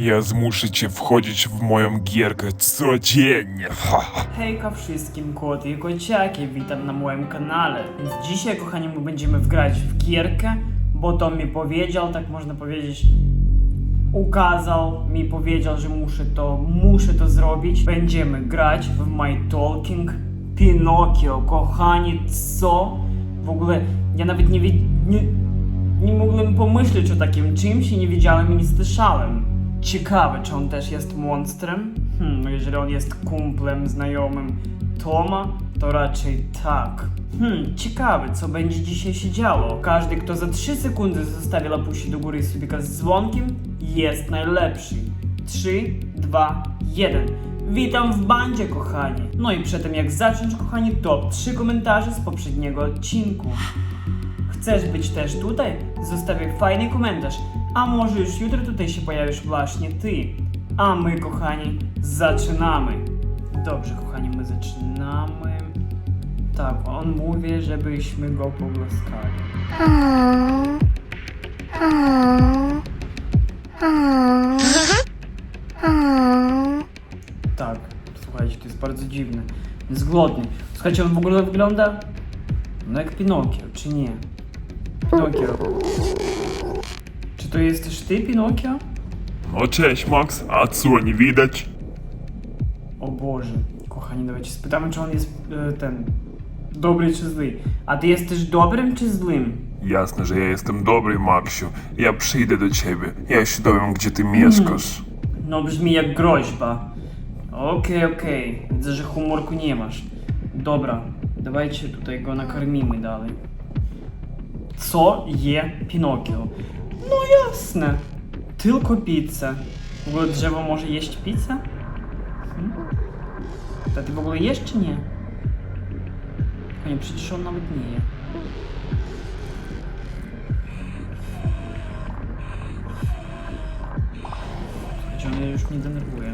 Ja zmuszę cię wchodzić w moją gierkę codziennie. Ha. Hejka wszystkim, koty i kociaki, witam na moim kanale. Więc dzisiaj, kochani, my będziemy wgrać w gierkę, bo to mi powiedział, tak można powiedzieć, ukazał, mi powiedział, że muszę to, muszę to zrobić. Będziemy grać w My Talking Pinocchio, kochani, co? W ogóle, ja nawet nie, nie, nie mogłem pomyśleć o takim czymś i nie widziałem i nie słyszałem. Ciekawe, czy on też jest monstrem? Hmm, jeżeli on jest kumplem, znajomym Toma, to raczej tak. Hmm, ciekawe, co będzie dzisiaj się działo. Każdy, kto za 3 sekundy zostawi lapusi do góry i subika z dzwonkiem, jest najlepszy. 3, 2, 1. Witam w bandzie, kochani. No i przedtem jak zacząć, kochani, top 3 komentarze z poprzedniego odcinku. Chcesz być też tutaj? Zostawiaj fajny komentarz. A może już jutro tutaj się pojawisz właśnie ty. A my, kochani, zaczynamy. Dobrze, kochani, my zaczynamy. Tak, on mówi, żebyśmy go pogłaskali. Tak, słuchajcie, to jest bardzo dziwne. Jest głodny. Słuchajcie, on w ogóle wygląda no jak Pinokio, czy nie? Pinokio. Czy to jesteś ty, Pinokio? No cześć Max, a co nie widać? O Boże, kochani, dawajcie spytamy, czy on jest e, ten dobry czy zły. A ty jesteś dobrym czy złym? Jasne, że ja jestem dobry, Maksiu. Ja przyjdę do ciebie. Ja się dowiem, gdzie ty mieszkasz. No brzmi jak groźba. Okej, okej. Widzę, że humorku nie masz. Dobra, dawajcie tutaj go nakarmimy dalej. Co je Pinokio? No jasne. Tylko pizzę. W ogóle drzewo może jeść pizzę? Hmm? To ty w ogóle jesz czy nie? Nie, przecież on nawet nie je. Słuchajcie, on mnie już nie denerwuje.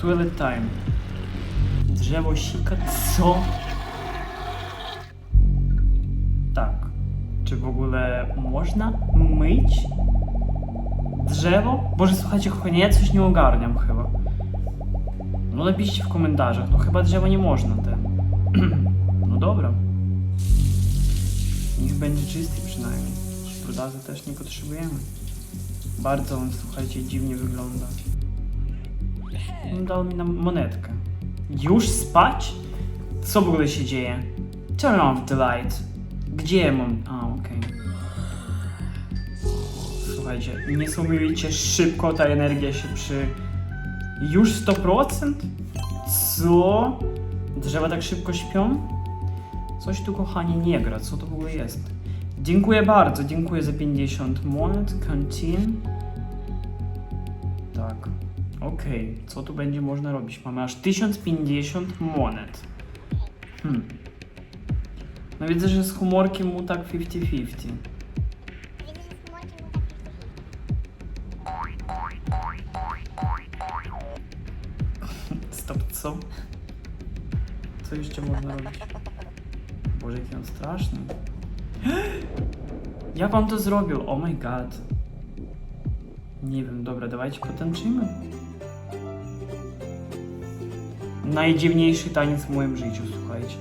Toilet time. Drzewo sika, co? Tak. Czy w ogóle można myć drzewo? Boże, słuchajcie, kochani, ja coś nie ogarniam chyba. No napiszcie w komentarzach, no chyba drzewa nie można ten. no dobra. Niech będzie czysty przynajmniej. Brudazy też nie potrzebujemy. Bardzo on, słuchajcie, dziwnie wygląda. Dał mi na monetkę. Już spać? Co w ogóle się dzieje? Turn off the light. Gdzie mam? A, okej. Słuchajcie, niesamowicie szybko ta energia się przy... Już 100%? Co? Drzewa tak szybko śpią? Coś tu, kochani, nie gra. Co to w ogóle jest? Dziękuję bardzo. Dziękuję za 50 monet. Canteen. Tak. Okej. Co tu będzie można robić? Mamy aż 1050 monet. Hmm. No widzę, że z humorkiem mu tak 50-50. Boże, jaki on straszny. Jak on to zrobił? Oh my god. Nie wiem, dobra, dawajcie potańczymy. Najdziwniejszy taniec w moim życiu, słuchajcie.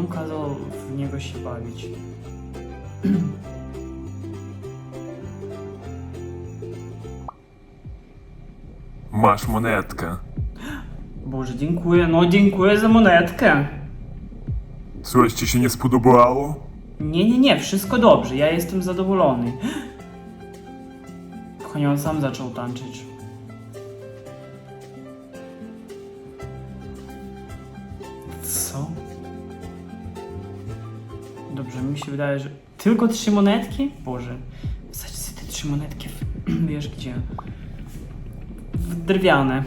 Tom kazał w niego się bawić? Masz monetkę. Boże, dziękuję, no dziękuję za monetkę. Coś ci się nie spodobało? Nie, nie, nie, wszystko dobrze, ja jestem zadowolony. Kochanie, on sam zaczął tańczyć. Co? Dobrze, mi się wydaje, że tylko trzy monetki? Boże, wsadź sobie te trzy monetki, w, wiesz gdzie? W drwiane.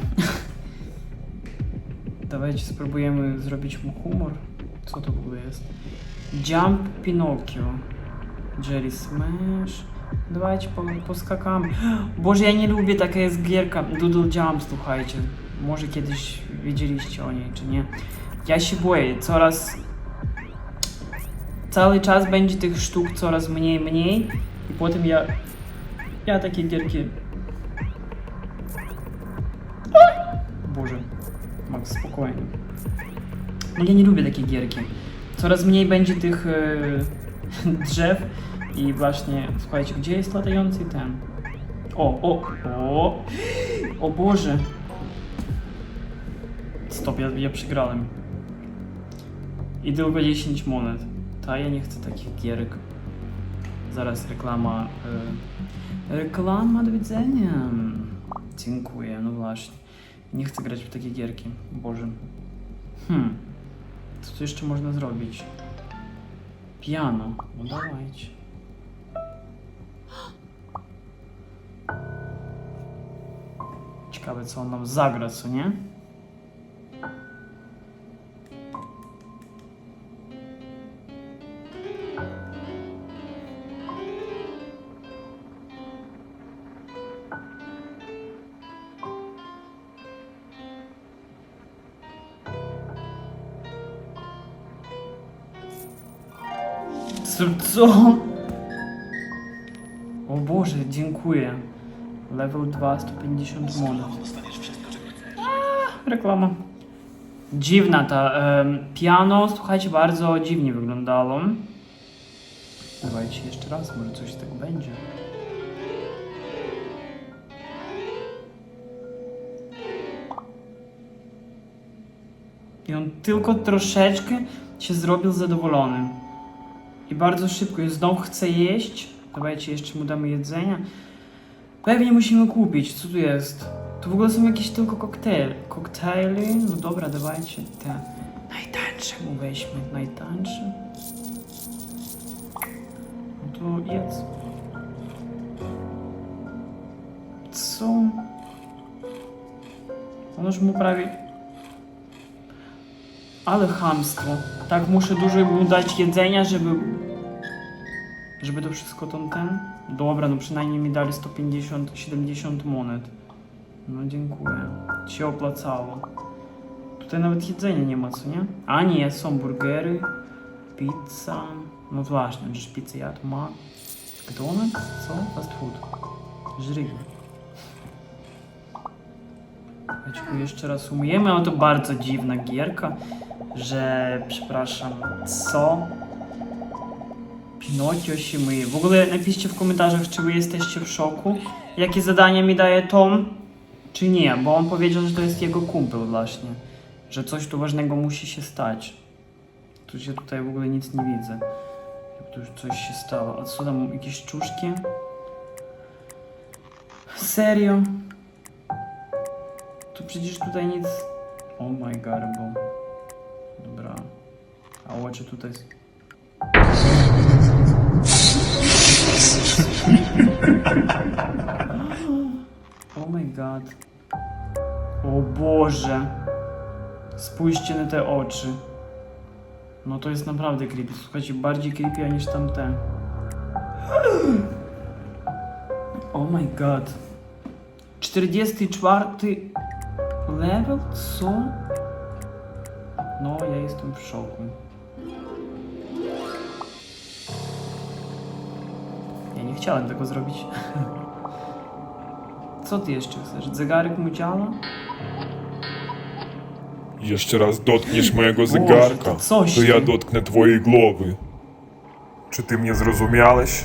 Dawajcie, spróbujemy zrobić mu humor. Co to w ogóle jest? Jump Pinocchio. Jerry Smash. Dawajcie, po, poskakamy. Boże, ja nie lubię, taka jest gierka. Doodle Jump, słuchajcie. Może kiedyś wiedzieliście o niej, czy nie. Ja się boję, coraz Cały czas będzie tych sztuk coraz mniej, mniej i potem ja... Ja takie gierki... Boże, Max, spokojnie. No ja nie lubię takiej gierki. Coraz mniej będzie tych e, drzew i właśnie, słuchajcie, gdzie jest latający ten? O, o, o, o Boże. Stop, ja, ja przegrałem. I tylko 10 monet. Ta, ja nie chcę takich gierek. Zaraz reklama. E, reklama, do widzenia. Dziękuję, no właśnie. Nie chcę grać w takie gierki. Boże. Hmm. Co tu jeszcze można zrobić? Piano. No dawajcie. Ciekawe co on nam zagra, co nie? Co? co? O Boże, dziękuję. Level 2, 150 monet. Reklama. Dziwna ta em, piano, słuchajcie, bardzo dziwnie wyglądało. Dawajcie jeszcze raz, może coś tak będzie. I on tylko troszeczkę się zrobił zadowolony. I bardzo szybko, i znowu chce jeść. Dawajcie, jeszcze mu damy jedzenia. Pewnie musimy kupić, co tu jest? Tu w ogóle są jakieś tylko koktajle. Koktajly? No dobra, dawajcie te. Najtańsze mu weźmy, najtańsze. No to jedz. Co? On już mu prawie... Ale chamstwo. Tak, muszę dużo mu dać jedzenia, żeby... Żeby to wszystko tam ten... Dobra, no przynajmniej mi dali 150-70 monet. No dziękuję. Się opłacało. Tutaj nawet jedzenia nie ma, co nie? A nie, są burgery, pizza. No właśnie, przecież pizzę jadł ma. McDonald's? Co? Fast food. Żryj. Chodźmy jeszcze raz umyjemy, ale to bardzo dziwna gierka, że przepraszam, co? Pinokio się myje. W ogóle napiszcie w komentarzach, czy wy jesteście w szoku, jakie zadania mi daje Tom, czy nie, bo on powiedział, że to jest jego kumpel właśnie, że coś tu ważnego musi się stać. Tu się tutaj w ogóle nic nie widzę. Jak tu już coś się stało. A co tam, jakieś czuszki? Serio? Tu przecież tutaj nic... Oh my garbo. Dobra. A oczy tutaj... Oh my god. O Boże. Spójrzcie na te oczy. No to jest naprawdę creepy. Słuchajcie, bardziej creepy niż tamte. Oh my god. 44 level? Co? No, ja jestem w szoku. Ja nie chciałem tego zrobić. Co ty jeszcze chcesz? Zegarek mu działa? Jeszcze raz dotkniesz mojego zegarka, to coś to ja ty. dotknę twojej głowy. Czy ty mnie zrozumiałeś?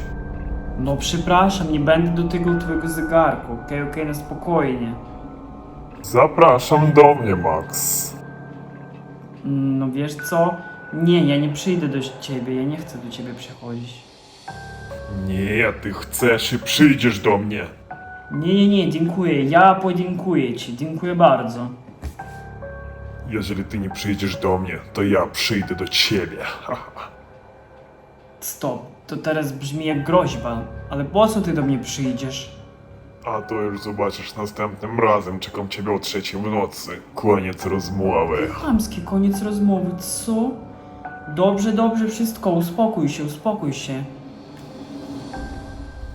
No przepraszam, nie będę dotykał twojego zegarku. Okej, okej, na spokojnie. Zapraszam do mnie, Max. No wiesz co? Nie, ja nie przyjdę do ciebie, ja nie chcę do ciebie przychodzić. Nie, ty chcesz i przyjdziesz do mnie. Nie, nie, nie, dziękuję, ja podziękuję ci, dziękuję bardzo. Jeżeli ty nie przyjdziesz do mnie, to ja przyjdę do ciebie. Stop, to teraz brzmi jak groźba, ale po co ty do mnie przyjdziesz? A to już zobaczysz następnym razem. Czekam ciebie o trzeciej w nocy. Koniec rozmowy. Chamski koniec rozmowy, co? Dobrze, dobrze, wszystko, uspokój się, uspokój się.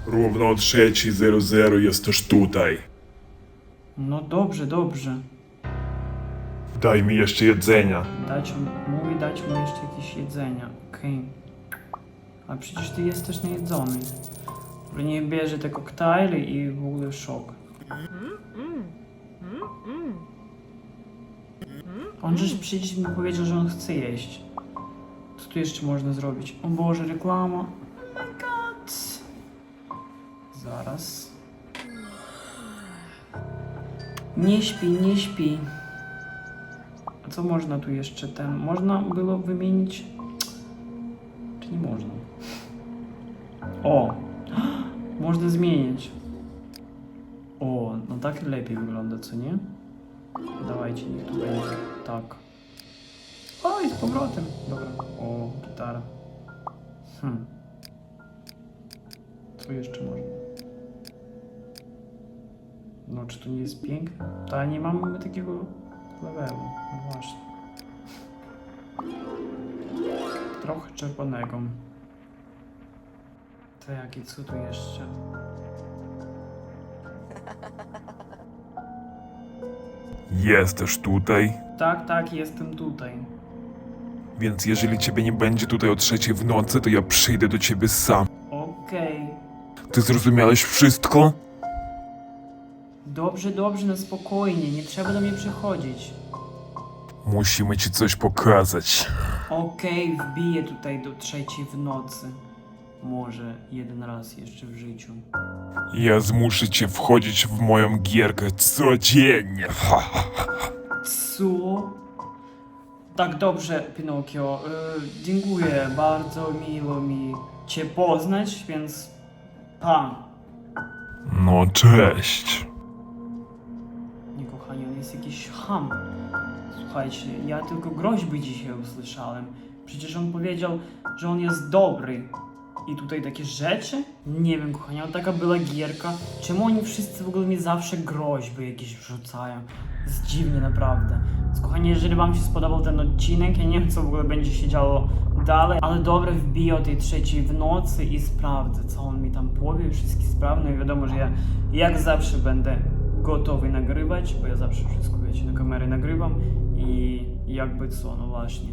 Równo o 3.00 jesteś tutaj. No dobrze, dobrze. Daj mi jeszcze jedzenia. Dać, mówi dać mu jeszcze jakieś jedzenia, okej. A przecież ty jesteś najedzony. Nie bierze te koktajle i w ogóle szok. On żeś przecież mi powiedział, że on chce jeść. Co tu jeszcze można zrobić? O Boże, reklama. Oh my god. Zaraz. Nie śpi, nie śpi. A co można tu jeszcze ten? Można było wymienić. Czy nie można? O! Można zmienić. O, no tak lepiej wygląda, co nie? Dawajcie, niech tu będzie. Tak. O, i z powrotem. Dobra. O, gitara. Hmm. Co jeszcze można? No, czy to nie jest piękne? To nie mamy takiego levelu. No właśnie. Trochę czerwonego. To jaki co tu jeszcze? Jesteś tutaj? Tak, tak, jestem tutaj. Więc jeżeli ciebie nie będzie tutaj o trzeciej w nocy, to ja przyjdę do ciebie sam. Okej. Ty zrozumiałeś wszystko? Dobrze, dobrze, na spokojnie, nie trzeba do mnie przychodzić. Musimy ci coś pokazać. Okej, wbiję tutaj do trzeciej w nocy. Może jeden raz jeszcze w życiu. Ja zmuszę cię wchodzić w moją gierkę codziennie. Co? Tak dobrze, Pinokio. Y, dziękuję, bardzo miło mi Cię poznać, więc pa. No cześć. Nie, kochani, on jest jakiś ham. Słuchajcie, ja tylko groźby dzisiaj usłyszałem. Przecież on powiedział, że on jest dobry. I tutaj takie rzeczy? Nie wiem, kochani, ale taka była gierka. Czemu oni wszyscy w ogóle mi zawsze groźby jakieś wrzucają? Jest dziwnie, naprawdę. Więc, kochani, jeżeli wam się spodobał ten odcinek, ja nie wiem, co w ogóle będzie się działo dalej, ale dobra, wbiję o tej trzeciej w nocy i sprawdzę, co on mi tam powie, wszystkie sprawy. No i wiadomo, że ja jak zawsze będę gotowy nagrywać, bo ja zawsze wszystko, wiecie, na kamerę nagrywam i jakby co, no właśnie.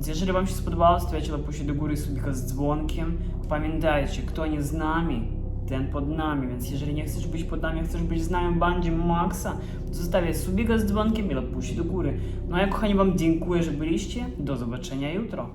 Więc jeżeli wam się spodobało, stawiajcie łapusie do góry subika z dzwonkiem. Pamiętajcie, kto nie z nami, ten pod nami, więc jeżeli nie chcesz być pod nami, chcesz być z nami w bandzie Maxa, to zostawiaj subika z dzwonkiem i łapusie do góry. No a ja kochani wam dziękuję, że byliście. Do zobaczenia jutro.